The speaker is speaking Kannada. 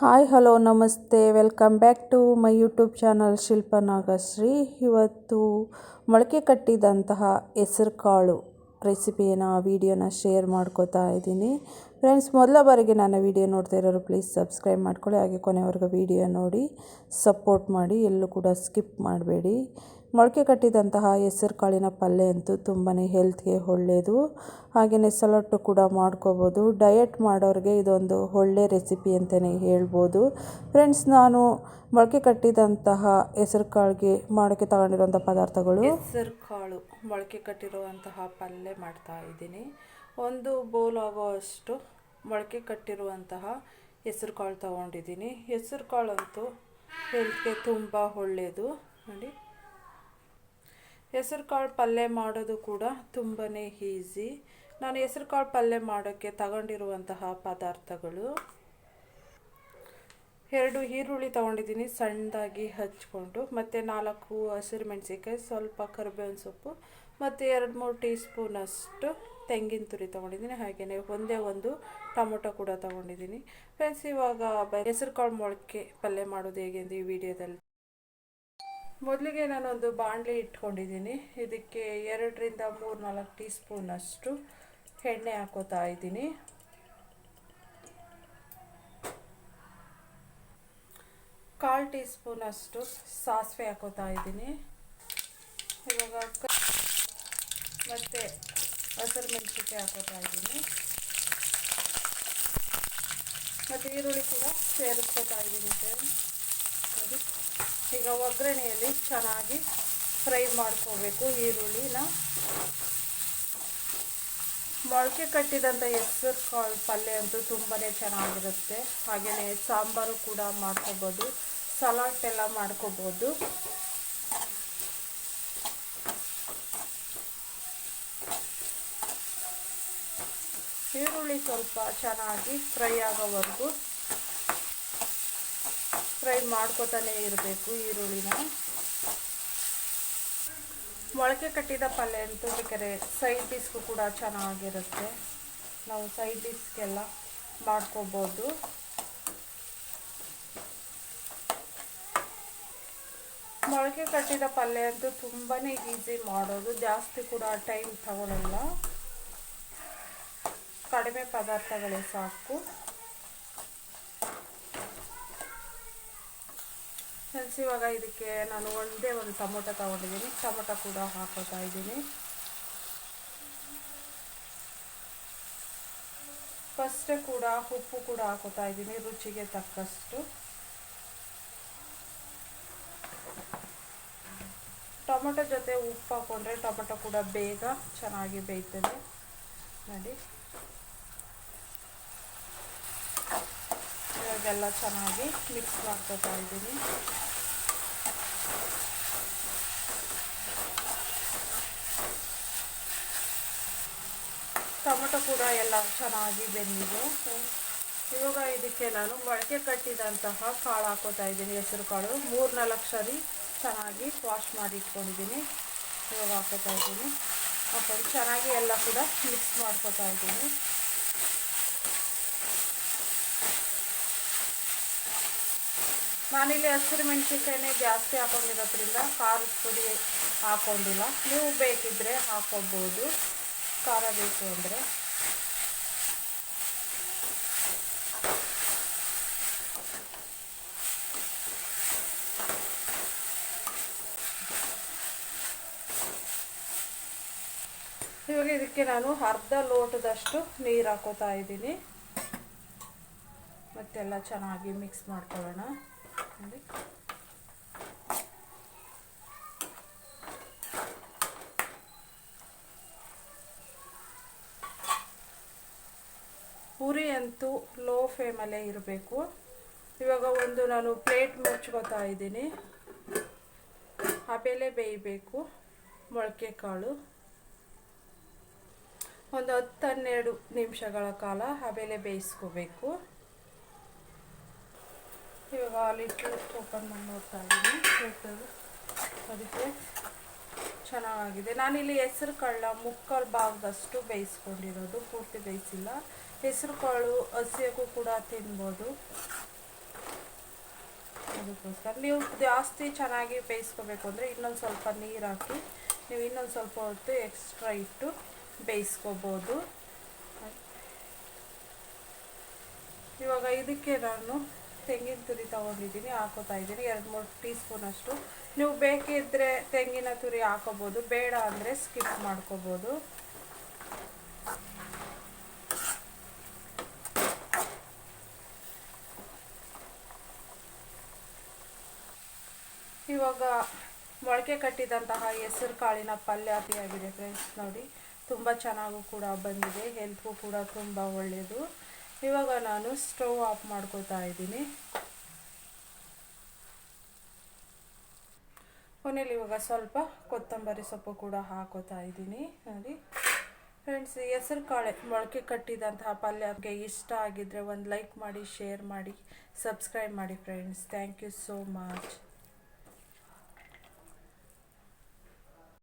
ಹಾಯ್, ಹಲೋ, ನಮಸ್ತೆ. Welcome back to my YouTube channel Shilpa Nagashree. ಇವತ್ತು ಮೊಳಕೆ ಕಟ್ಟಿದಂತಹ ಹೆಸರು ಕಾಳು ರೆಸಿಪಿನ ವಿಡಿಯೋನ ಶೇರ್ ಮಾಡ್ಕೋತಾ ಇದ್ದೀನಿ. ಫ್ರೆಂಡ್ಸ್, ಮೊದಲ ಬಾರಿಗೆ ನಾನು ವೀಡಿಯೋ ನೋಡ್ತಾ ಇರೋರು ಪ್ಲೀಸ್ ಸಬ್ಸ್ಕ್ರೈಬ್ ಮಾಡ್ಕೊಳ್ಳಿ, ಹಾಗೆ ಕೊನೆವರೆಗೂ ವೀಡಿಯೋ ನೋಡಿ ಸಪೋರ್ಟ್ ಮಾಡಿ, ಎಲ್ಲೂ ಕೂಡ ಸ್ಕಿಪ್ ಮಾಡಬೇಡಿ. ಮೊಳಕೆ ಕಟ್ಟಿದಂತಹ ಹೆಸರು ಕಾಳಿನ ಪಲ್ಯ ಅಂತೂ ತುಂಬಾ ಹೆಲ್ತ್ಗೆ ಒಳ್ಳೆಯದು ಹಾಗೆಯೇ ಸಲಾಟು ಕೂಡ ಮಾಡ್ಕೋಬೋದು. ಡಯಟ್ ಮಾಡೋರಿಗೆ ಇದೊಂದು ಒಳ್ಳೆ ರೆಸಿಪಿ ಅಂತಲೇ ಹೇಳ್ಬೋದು. ಫ್ರೆಂಡ್ಸ್ ನಾನು ಮೊಳಕೆ ಕಟ್ಟಿದಂತಹ ಹೆಸರು ಕಾಳಿಗೆ ಮಾಡೋಕ್ಕೆ ತಗೊಂಡಿರುವಂಥ ಪದಾರ್ಥಗಳು? ಹೆಸರು ಕಾಳು. ಮೊಳಕೆ ಕಟ್ಟಿರುವಂತಹ ಪಲ್ಯ ಮಾಡ್ತಾ ಇದ್ದೀನಿ. ಒಂದು ಬೌಲ್ ಆಗುವಷ್ಟು ಮೊಳಕೆ ಕಟ್ಟಿರುವಂತಹ ಹೆಸರು ಕಾಳು ತೊಗೊಂಡಿದ್ದೀನಿ. ಹೆಸರು ಕಾಳಂತೂ ಹೆಲ್ತ್ಗೆ ತುಂಬ ಒಳ್ಳೆಯದು ನೋಡಿ. ಹೆಸರು ಕಾಳು ಪಲ್ಯ ಮಾಡೋದು ಕೂಡ ತುಂಬಾ ಈಸಿ. ನಾನು ಹೆಸರು ಕಾಳು ಪಲ್ಯ ಮಾಡೋಕ್ಕೆ ತಗೊಂಡಿರುವಂತಹ ಪದಾರ್ಥಗಳು. ಎರಡು ಈರುಳ್ಳಿ ತೊಗೊಂಡಿದ್ದೀನಿ, ಸಣ್ಣದಾಗಿ ಹಚ್ಕೊಂಡು, ಮತ್ತು ನಾಲ್ಕು ಹಸಿರು ಮೆಣಸಿನ್ಕಾಯಿ, ಸ್ವಲ್ಪ ಕರಿಬೇವಿನ ಸೊಪ್ಪು, ಮತ್ತು ಎರಡು ಮೂರು ಟೀ ಸ್ಪೂನಷ್ಟು ತೆಂಗಿನ ತುರಿ ತೊಗೊಂಡಿದ್ದೀನಿ ಹಾಗೆಯೇ ಒಂದೇ ಒಂದು ಟೊಮೊಟೊ ಕೂಡ ತೊಗೊಂಡಿದ್ದೀನಿ. ಫ್ರೆಂಡ್ಸ್ ಇವಾಗ ಹೆಸರು ಕಾಳು ಮೊಳಕೆ ಪಲ್ಯ ಮಾಡೋದು ಹೇಗೆ ಅಂತ ಈ ವಿಡಿಯೋದಲ್ಲಿ ಮೊದಲಿಗೆ ನಾನೊಂದು ಬಾಣಲಿ ಇಟ್ಕೊಂಡಿದ್ದೀನಿ. ಇದಕ್ಕೆ ಎರಡರಿಂದ ಮೂರು ನಾಲ್ಕು ಟೀ ಸ್ಪೂನಷ್ಟು ಎಣ್ಣೆ ಹಾಕೋತಾ ಇದ್ದೀನಿ. ಕಾಲು ಟೀ ಸ್ಪೂನಷ್ಟು ಸಾಸಿವೆ ಹಾಕೋತಾ ಇದ್ದೀನಿ. ಇವಾಗ ಮತ್ತು ಹಸಿರು ಮೆಣಸಿಕಾಯಿ ಹಾಕೋತಾ ಇದ್ದೀನಿ. ಮತ್ತು ಈರುಳ್ಳಿ ಕೂಡ ಸೇರಿಸ್ಕೋತಾ ಇದ್ದೀನಿ ನೋಡಿ. ಈಗ ಒಗ್ಗರಣೆಯಲ್ಲಿ ಚೆನ್ನಾಗಿ ಫ್ರೈ ಮಾಡ್ಕೋಬೇಕು ಈರುಳ್ಳಿನ. ಮೊಳಕೆ ಕಟ್ಟಿದಂಥ ಹೆಸರು ಕಾಳು ಪಲ್ಯ ಅಂತೂ ತುಂಬಾ ಚೆನ್ನಾಗಿರುತ್ತೆ. ಹಾಗೆಯೇ ಸಾಂಬಾರು ಕೂಡ ಮಾಡ್ಕೋಬೋದು, ಸಲಾಡ್ ಎಲ್ಲ ಮಾಡ್ಕೋಬೋದು. ಈರುಳ್ಳಿ ಸ್ವಲ್ಪ ಚೆನ್ನಾಗಿ ಫ್ರೈ ಆಗೋವರೆಗೂ ಫ್ರೈ ಮಾಡ್ಕೋತಾನೆ ಇರಬೇಕು ಈರುಳ್ಳಿನ. ಮೊಳಕೆ ಕಟ್ಟಿದ ಪಲ್ಯ ಅಂತೂ ಬೇಕಾದ್ರೆ ಸೈಡ್ ಡಿಸ್ಗೂ ಕೂಡ ಚೆನ್ನಾಗಿರುತ್ತೆ. ನಾವು ಸೈಡ್ ಡಿಸ್ಗೆಲ್ಲ ಮಾಡ್ಕೋಬೋದು. ಮೊಳಕೆ ಕಟ್ಟಿದ ಪಲ್ಯ ಅಂತೂ ತುಂಬಾ ಈಸಿ ಮಾಡೋದು. ಜಾಸ್ತಿ ಕೂಡ ಟೈಮ್ ತಗೊಳ್ಳಲ್ಲ ಕಡಿಮೆ ಪದಾರ್ಥಗಳೇ ಸಾಕು. ಫ್ರೆಂಡ್ಸ್ ಇವಾಗ ಇದಕ್ಕೆ ನಾನು ಒಂದೇ ಒಂದು ಟೊಮೊಟೊ ತೊಗೊಂಡಿದ್ದೀನಿ. ಟೊಮೊಟೊ ಕೂಡ ಹಾಕೋತಾ ಇದ್ದೀನಿ. ಫಸ್ಟೇ ಕೂಡ ಉಪ್ಪು ಕೂಡ ಹಾಕೋತಾ ಇದ್ದೀನಿ, ರುಚಿಗೆ ತಕ್ಕಷ್ಟು. ಟೊಮೊಟೊ ಜೊತೆ ಉಪ್ಪು ಹಾಕೊಂಡ್ರೆ ಟೊಮೊಟೊ ಕೂಡ ಬೇಗ ಚೆನ್ನಾಗಿ ಬೇಯ್ತದೆ. ನೋಡಿ. ಇವಾಗೆಲ್ಲ ಚೆನ್ನಾಗಿ ಮಿಕ್ಸ್ ಮಾಡ್ಕೋತಾ ಇದ್ದೀನಿ. ಟೊಮೊಟೊ ಕೂಡ ಎಲ್ಲ ಚೆನ್ನಾಗಿ ಬೆಂದಿದೆ. ಇವಾಗ ಇದಕ್ಕೆ ನಾನು ಮೊಳಕೆ ಕಟ್ಟಿದಂತಹ ಕಾಳು ಹಾಕೋತಾ ಇದ್ದೀನಿ ಹೆಸರು ಕಾಳು. ಮೂರು ನಾಲ್ಕು ಸರಿ ಚೆನ್ನಾಗಿ ವಾಶ್ ಮಾಡಿ ಇಟ್ಕೊಂಡಿದ್ದೀನಿ. ಇವಾಗ ಹಾಕೋತಾ ಇದ್ದೀನಿ. ಹಾಕೊಂಡು ಚೆನ್ನಾಗಿ ಎಲ್ಲ ಕೂಡ ಮಿಕ್ಸ್ ಮಾಡ್ಕೋತಾ ಇದ್ದೀನಿ. ನಾನಿಲ್ಲಿ ಹಸಿರು ಮೆಣಸಿನ್ಕಾಯಿನೇ ಜಾಸ್ತಿ ಹಾಕೊಂಡಿರೋದ್ರಿಂದ ಖಾರದ ಪುಡಿ ಹಾಕೊಂಡಿಲ್ಲ. ನೀವು ಬೇಕಿದ್ದರೆ ಹಾಕೋಬೋದು. ಖಾರ ಬೇಕು ಅಂದರೆ. ಇವಾಗ ಇದಕ್ಕೆ ನಾನು ಅರ್ಧ ಲೋಟದಷ್ಟು ನೀರು ಹಾಕೋತಾ ಇದ್ದೀನಿ. ಮತ್ತೆಲ್ಲ ಚೆನ್ನಾಗಿ ಮಿಕ್ಸ್ ಮಾಡ್ಕೊಳ್ಳೋಣ. ಉರಿ ಅಂತೂ ಲೋ ಫ್ಲೇಮಲ್ಲೇ ಇರಬೇಕು. ಇವಾಗ ಒಂದು ನಾನು ಪ್ಲೇಟ್ ಮುಚ್ಕೋತಾ ಇದ್ದೀನಿ. ಆಮೇಲೆ ಬೇಯಬೇಕು, ಮೊಳಕೆ ಕಾಳು. ಒಂದು ಹತ್ತು ಹನ್ನೆರಡು ನಿಮಿಷಗಳ ಕಾಲ ಆಮೇಲೆ ಬೇಯಿಸ್ಕೋಬೇಕು. ಇವಾಗ ಆಲಿಟ್ಟು ಓಪನ್ ಮಾಡಿ ನೋಡ್ತಾ ಇದ್ದೀನಿ ಅದಕ್ಕೆ ಚೆನ್ನಾಗಿದೆ. ನಾನಿಲ್ಲಿ ಹೆಸರು ಕಾಳನ್ನ ಮುಕ್ಕಲ್ ಭಾಗದಷ್ಟು ಬೇಯಿಸ್ಕೊಂಡಿರೋದು. ಪೂರ್ತಿ ಬೇಯಿಸಿಲ್ಲ. ಹೆಸರು ಕಾಳು ಹಸಿಯಾಗೂ ಕೂಡ ತಿನ್ಬೋದು. ಅದಕ್ಕೋಸ್ಕರ ನೀವು ಜಾಸ್ತಿ ಚೆನ್ನಾಗಿ ಬೇಯಿಸ್ಕೋಬೇಕು ಅಂದರೆ ಇನ್ನೊಂದು ಸ್ವಲ್ಪ ನೀರು ಹಾಕಿ ನೀವು ಇನ್ನೊಂದು ಸ್ವಲ್ಪ ಹೊತ್ತು ಎಕ್ಸ್ಟ್ರಾ ಇಟ್ಟು ಬೇಯಿಸ್ಕೋಬೋದು. ಇವಾಗ ಇದಕ್ಕೆ ನಾನು ತೆಂಗಿನ ತುರಿ ತೊಗೊಂಡಿದ್ದೀನಿ, ಹಾಕೋತಾ ಇದ್ದೀನಿ. ಎರಡು ಮೂರು ಟೀ ಸ್ಪೂನ್ ಅಷ್ಟು. ನೀವು ಬೇಕಿದ್ದರೆ ತೆಂಗಿನ ತುರಿ ಹಾಕೋಬೋದು, ಬೇಡ ಅಂದರೆ ಸ್ಕಿಪ್ ಮಾಡ್ಕೋಬೋದು. ಇವಾಗ ಮೊಳಕೆ ಕಟ್ಟಿದಂತಹ ಹೆಸರು ಕಾಳಿನ ಪಲ್ಯ ಆಗಿದೆ ಫ್ರೆಂಡ್ಸ್. ನೋಡಿ, ತುಂಬ ಚೆನ್ನಾಗೂ ಕೂಡ ಬಂದಿದೆ. ಹೆಲ್ತ್ಗೂ ಕೂಡ ತುಂಬ ಒಳ್ಳೆಯದು ಇವಾಗ ನಾನು ಸ್ಟವ್ ಆಫ್ ಮಾಡ್ಕೋತಾ ಇದ್ದೀನಿ. ಕೊನೆಯಲ್ಲಿ ಇವಾಗ ಸ್ವಲ್ಪ ಕೊತ್ತಂಬರಿ ಸೊಪ್ಪು ಕೂಡ ಹಾಕೋತಾ ಇದ್ದೀನಿ ನೋಡಿ. ಫ್ರೆಂಡ್ಸ್ ಹೆಸರು ಕಾಳೆ ಮೊಳಕೆ ಕಟ್ಟಿದಂತಹ ಪಲ್ಯಕ್ಕೆ ಇಷ್ಟ ಆಗಿದ್ದರೆ ಒಂದು ಲೈಕ್ ಮಾಡಿ ಶೇರ್ ಮಾಡಿ ಸಬ್ಸ್ಕ್ರೈಬ್ ಮಾಡಿ friends thank you so much